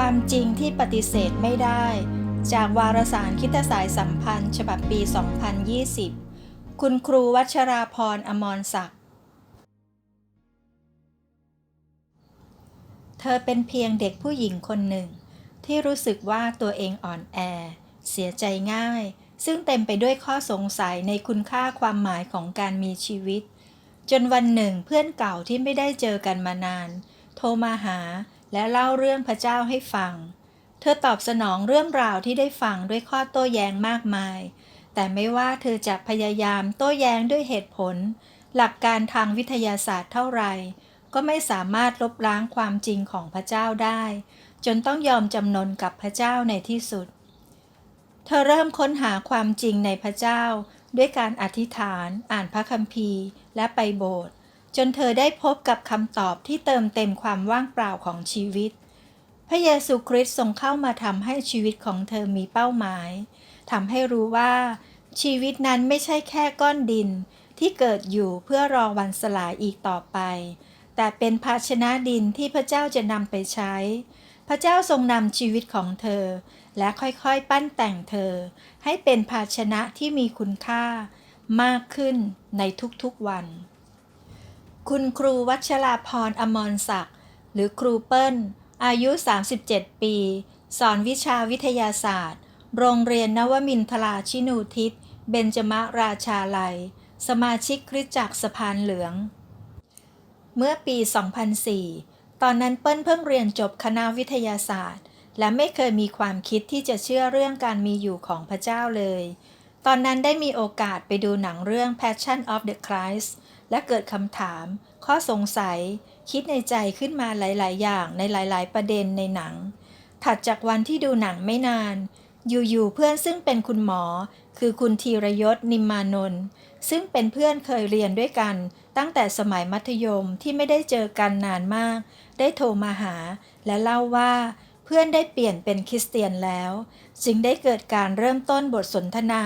ความจริงที่ปฏิเสธไม่ได้ จากวารสารคิตสายสัมพันธ์ ฉบับปี 2020 คุณครูวัชราพรอมรศักดิ์ เธอเป็นเพียงเด็กผู้หญิงคนหนึ่ง ที่รู้สึกว่าตัวเองอ่อนแอ เสียใจง่าย ซึ่งเต็มไปด้วยข้อสงสัยในคุณค่าความหมายของการมีชีวิต จนวันหนึ่งเพื่อนเก่าที่ไม่ได้เจอกันมานาน โทรมาหา และเล่าเรื่องพระเจ้าให้ฟัง เธอตอบสนองเรื่องราวที่ได้ฟังด้วยข้อโต้แย้งมากมาย แต่ไม่ว่าเธอจะพยายามโต้แย้งด้วยเหตุผล หลักการทางวิทยาศาสตร์เท่าไหร่ก็ไม่สามารถลบล้างความจริงของพระเจ้าได้ จนต้องยอมจำนนกับพระเจ้าในที่สุด เธอเริ่มค้นหาความจริงในพระเจ้า ด้วยการอธิษฐาน อ่านพระคัมภีร์ และไปโบสถ์ จนเธอได้พบกับคำตอบที่เติมเต็มความว่างเปล่าของชีวิต พระเยซูคริสต์ทรงเข้ามาทำให้ชีวิตของเธอมีเป้าหมายทำให้รู้ว่า ชีวิตนั้นไม่ใช่แค่ก้อนดินที่เกิดอยู่เพื่อรอวันสลายอีกต่อไป แต่เป็นภาชนะดินที่พระเจ้าจะนำไปใช้ พระเจ้าทรงนำชีวิตของเธอ และค่อยๆปั้นแต่งเธอ ให้เป็นภาชนะที่มีคุณค่ามากขึ้นในทุกๆวัน คุณครูวัชราพรอมรศักดิ์หรือครูเปิ้ล อายุ 37 ปี สอนวิชาวิทยาศาสตร์ โรงเรียนนวมินทราชินูทิศ เบญจมราชาลัย สมาชิกคริสตจักรสะพานเหลือง เมื่อปี 2004 ตอนนั้นเปิ้ลเพิ่งเรียนจบคณะวิทยาศาสตร์ และไม่เคยมีความคิดที่จะเชื่อเรื่องการมีอยู่ของพระเจ้าเลย ตอนนั้นได้มีโอกาสไปดูหนังเรื่อง Passion of the Christ และเกิดคำถาม ข้อสงสัย คิดในใจขึ้นมาหลาย ๆ อย่างในหลาย ๆ ประเด็นในหนัง ถัดจากวันที่ดูหนังไม่นาน อยู่ๆเพื่อนซึ่งเป็นคุณหมอ คือคุณธีรยศนิมมานนท์ซึ่งเป็นเพื่อนเคยเรียนด้วยกัน ตั้งแต่สมัยมัธยมที่ไม่ได้เจอกันนานมาก ได้โทรมาหา และเล่าว่าเพื่อนได้เปลี่ยนเป็นคริสเตียนแล้ว จึงได้เกิดการเริ่มต้นบทสนทนา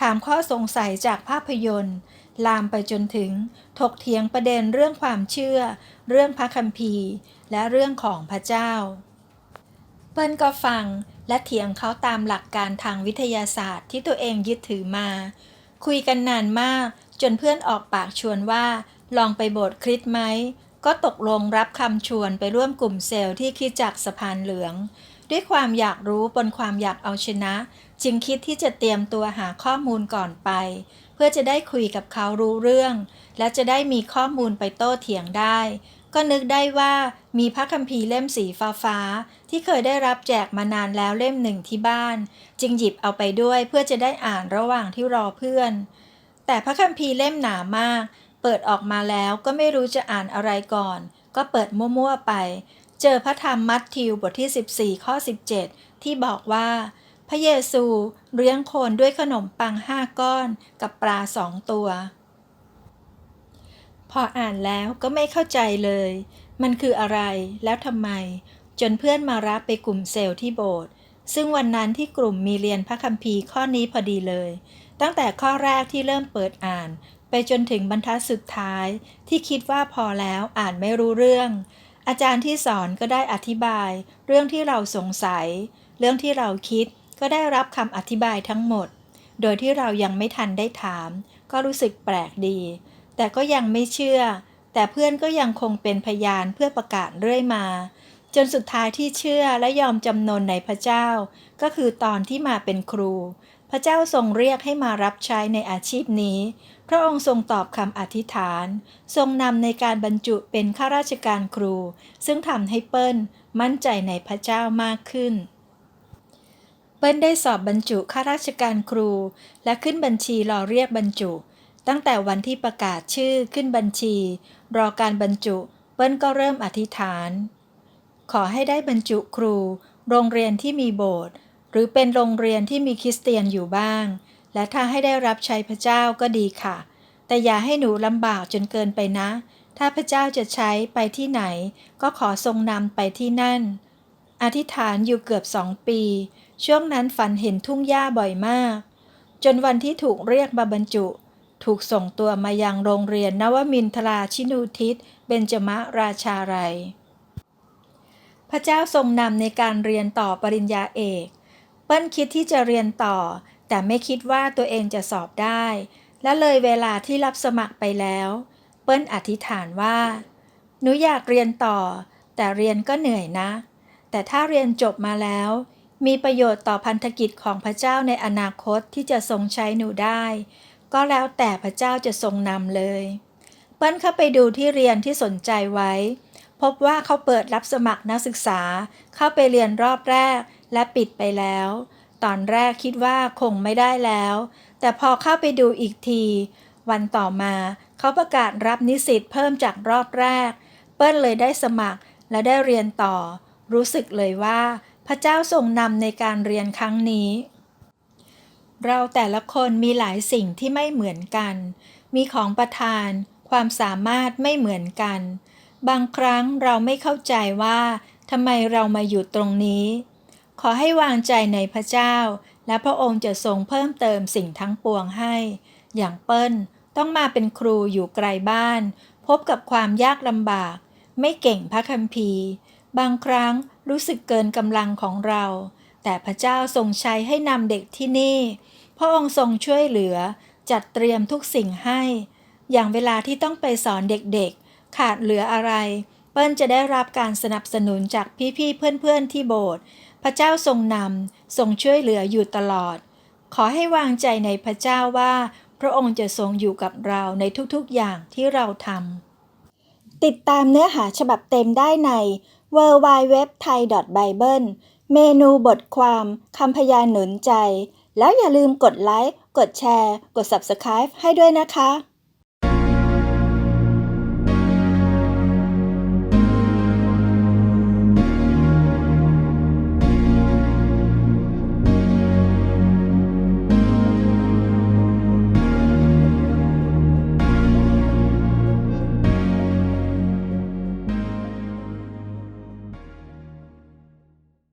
ถามข้อสงสัยจากภาพยนตร์ ลามไปจนถึงถกเถียงประเด็นเรื่องความเชื่อ เรื่องพระคัมภีร์ และเรื่องของพระเจ้า เปิ้ลก็ฟังและเถียงเขาตามหลักการทางวิทยาศาสตร์ที่ตัวเองยึดถือมา คุยกันนานมาก จนเพื่อนออกปากชวนว่า ลองไปโบสถ์คริสต์ไหม ก็ตกลงรับคำชวนไปร่วมกลุ่มเซลล์ที่คิดจักสะพานเหลือง ด้วยความอยากรู้บนความอยากเอาชนะ จึงคิดที่จะเตรียมตัวหาข้อมูลก่อนไป เพื่อจะได้คุยกับเขารู้เรื่อง และจะได้มีข้อมูลไปโต้เถียงได้ ก็นึกได้ว่ามีพระคัมภีร์เล่มสีฟ้าฟ้า ที่เคยได้รับแจกมานานแล้วเล่มหนึ่งที่บ้าน จึงหยิบเอาไปด้วยเพื่อจะได้อ่านระหว่างที่รอเพื่อน แต่พระคัมภีร์เล่มหนามาก เปิดออกมาแล้วก็ไม่รู้จะอ่านอะไรก่อน ก็เปิดมั่วๆไป เจอพระธรรมมัทธิวบทที่ 14 ข้อ 17 ที่บอกว่า พระเยซูเลี้ยงคนด้วยขนมปังห้าก้อนกับปลาสองตัว พออ่านแล้วก็ไม่เข้าใจเลย มันคืออะไรแล้วทำไม จนเพื่อนมารับไปกลุ่มเซลล์ที่โบสถ์ซึ่งวันนั้นที่กลุ่มมีเรียนพระคัมภีร์ข้อนี้พอดีเลย ตั้งแต่ข้อแรกที่เริ่มเปิดอ่าน ไปจนถึงบรรทัดสุดท้าย ที่คิดว่าพอแล้วอ่านไม่รู้เรื่อง อาจารย์ที่สอนก็ได้อธิบาย เรื่องที่เราสงสัย เรื่องที่เราคิด ก็ได้รับคำอธิบายทั้งหมด โดยที่เรายังไม่ทันได้ถาม ก็รู้สึกแปลกดี แต่ก็ยังไม่เชื่อ แต่เพื่อนก็ยังคงเป็นพยานเพื่อประกาศเรื่อยมา จนสุดท้ายที่เชื่อและยอมจำนนในพระเจ้า ก็คือตอนที่มาเป็นครู พระเจ้าทรงเรียกให้มารับใช้ในอาชีพนี้ พระองค์ทรงตอบคำอธิษฐาน ทรงนำในการบรรจุเป็นข้าราชการครู ซึ่งทำให้เปิ้ลมั่นใจในพระเจ้ามากขึ้น เปิ้ลได้สอบบรรจุข้าราชการครู และขึ้นบัญชีรอเรียกบรรจุ ตั้งแต่วันที่ประกาศชื่อขึ้นบัญชี รอการบรรจุ เปิ้ลก็เริ่มอธิษฐาน ขอให้ได้บรรจุครู โรงเรียนที่มีโบสถ์หรือเป็นโรงเรียนที่มีคริสเตียนอยู่บ้าง และถ้าให้ได้รับใช้พระเจ้าก็ดีค่ะ แต่อย่าให้หนูลำบากจนเกินไปนะ ถ้าพระเจ้าจะใช้ไปที่ไหน ก็ขอทรงนำไปที่นั่น อธิษฐานอยู่เกือบสองปี ช่วงนั้นฝันเห็นทุ่งหญ้าบ่อยมาก จนวันที่ถูกเรียกมาบรรจุ ถูกส่งตัวมายังโรงเรียนนวมินทราชินูทิศเบญจมะราชาลัยพระเจ้าทรงนำในการเรียนต่อปริญญาเอก เปิ้ลคิดที่จะเรียนต่อ แต่ไม่คิดว่าตัวเองจะสอบได้ และเลยเวลาที่รับสมัครไปแล้ว เปิ้ลอธิษฐานว่า หนูอยากเรียนต่อ แต่เรียนก็เหนื่อยนะ แต่ถ้าเรียนจบมาแล้ว มีประโยชน์ต่อพันธกิจของพระเจ้าในอนาคตที่จะทรงใช้หนูได้ ก็แล้วแต่พระเจ้าจะทรงนำเลยเปิ้ลเข้าไปดูที่เรียนที่สนใจไว้ พบว่าเขาเปิดรับสมัครนักศึกษา เข้าไปเรียนรอบแรกและปิดไปแล้ว ตอนแรกคิดว่าคงไม่ได้แล้ว แต่พอเข้าไปดูอีกที วันต่อมาเขาประกาศรับนิสิตเพิ่มจากรอบแรก เปิ้ลเลยได้สมัครและได้เรียนต่อ รู้สึกเลยว่า พระเจ้าทรงนำในการเรียนครั้งนี้ เราแต่ละคนมีหลายสิ่งที่ไม่เหมือนกัน มีของประทาน ความสามารถไม่เหมือนกัน บางครั้งเราไม่เข้าใจว่าทำไมเรามาอยู่ตรงนี้ ขอให้วางใจในพระเจ้า และพระองค์จะทรงเพิ่มเติมสิ่งทั้งปวงให้ อย่างเปิ้ลต้องมาเป็นครูอยู่ไกลบ้าน พบกับความยากลำบาก ไม่เก่งพระคัมภีร์ บางครั้งรู้สึกเกินกำลังของเรา แต่พระเจ้าทรงใช้ให้นำเด็กที่นี่ พระองค์ทรงช่วยเหลือจัดเตรียมทุกสิ่งให้ อย่างเวลาที่ต้องไปสอนเด็กๆ ขาดเหลืออะไร เปิ้ลจะได้รับการสนับสนุนจากพี่ๆ เพื่อนๆ ที่โบสถ์ พระเจ้าทรงนำทรงช่วยเหลืออยู่ตลอด ขอให้วางใจในพระเจ้าว่า พระองค์จะทรงอยู่กับเราในทุกๆ อย่างที่เราทำติดตามเนื้อหาฉบับเต็มได้ใน w w w t h a i Bible เมนูบทความคำพยานหนุนใจ แล้วอย่าลืมกดไลค์ กดแชร์ กด Subscribe ให้ด้วยนะคะ